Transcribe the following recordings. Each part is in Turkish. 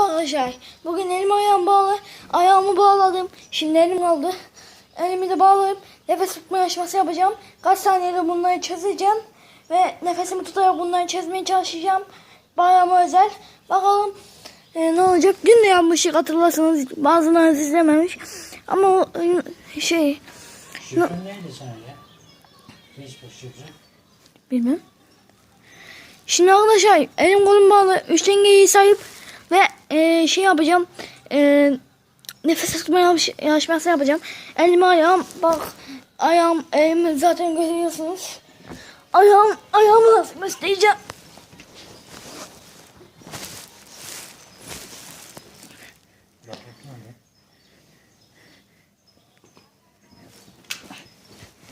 Merhaba arkadaşlar. Bugün elim ayağım bağlı. Ayağımı bağladım. Şimdi elim aldı. Elimi de bağlayıp nefes tutma yarışması yapacağım. Kaç saniyede bunları çözeceğim. Ve nefesimi tutarak bunları çözmeye çalışacağım. Bayağı özel. Bakalım e, ne olacak. Dün de yapmıştık hatırlarsanız. Bazılarınız izlememiş. Ama o, e, şey Şifren neydi sana ya? Bilmem. Şimdi arkadaşlar elim kolum bağlı. Üç dengeyi sahip ve e, şey yapacağım. E, nefes tutma yarış- yarışması yapacağım. Elim ayağım bak ayağım elimi zaten görüyorsunuz. Ayağım ayağımı nasıl göstereceğim.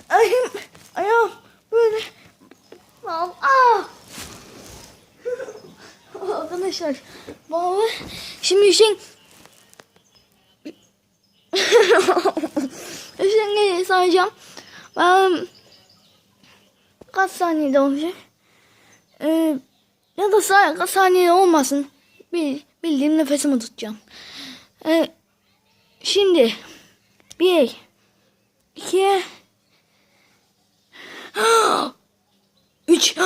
Ayağım ayağım böyle. Al, Arkadaşlar bağlı. Şimdi Hüseyin Hüseyin'e sayacağım. Ben kaç saniyede olacak? Ee, ya da sa- kaç saniyede olmasın. Bil, bildiğim nefesimi tutacağım. Ee, şimdi bir iki üç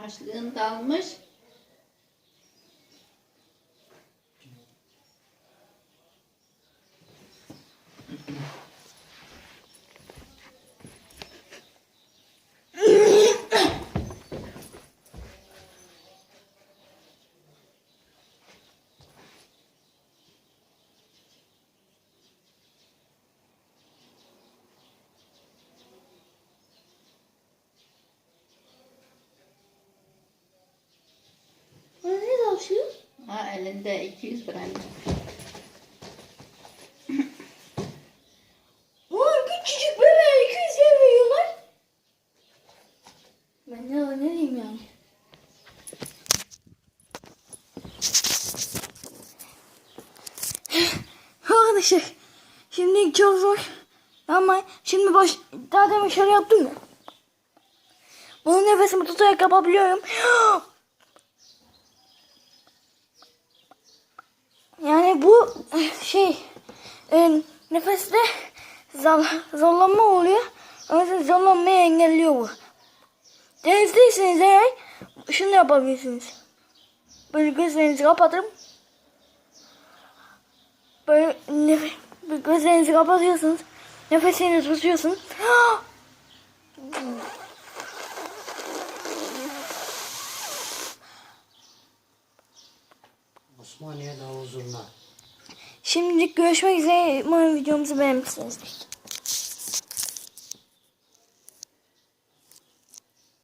haşlığında almış. Elinde 200 gram. Oy küçücük bebeğe 200 lira veriyorlar. Ben ne, ne diyeyim yani? Arkadaşlar şimdi çok zor ama şimdi baş daha demin şöyle yaptım ya. Bunu nefesimi tutarak yapabiliyorum. Yani bu şey e, nefeste zor, zorlanma oluyor. O yüzden engelliyor bu. Denizdeyseniz eğer şunu yapabilirsiniz. Böyle gözlerinizi kapatın. Böyle nef böyle gözlerinizi kapatıyorsunuz. Nefesinizi tutuyorsunuz. Osmaniye davul zurna. Şimdilik görüşmek üzere. Umarım videomuzu beğenmişsinizdir.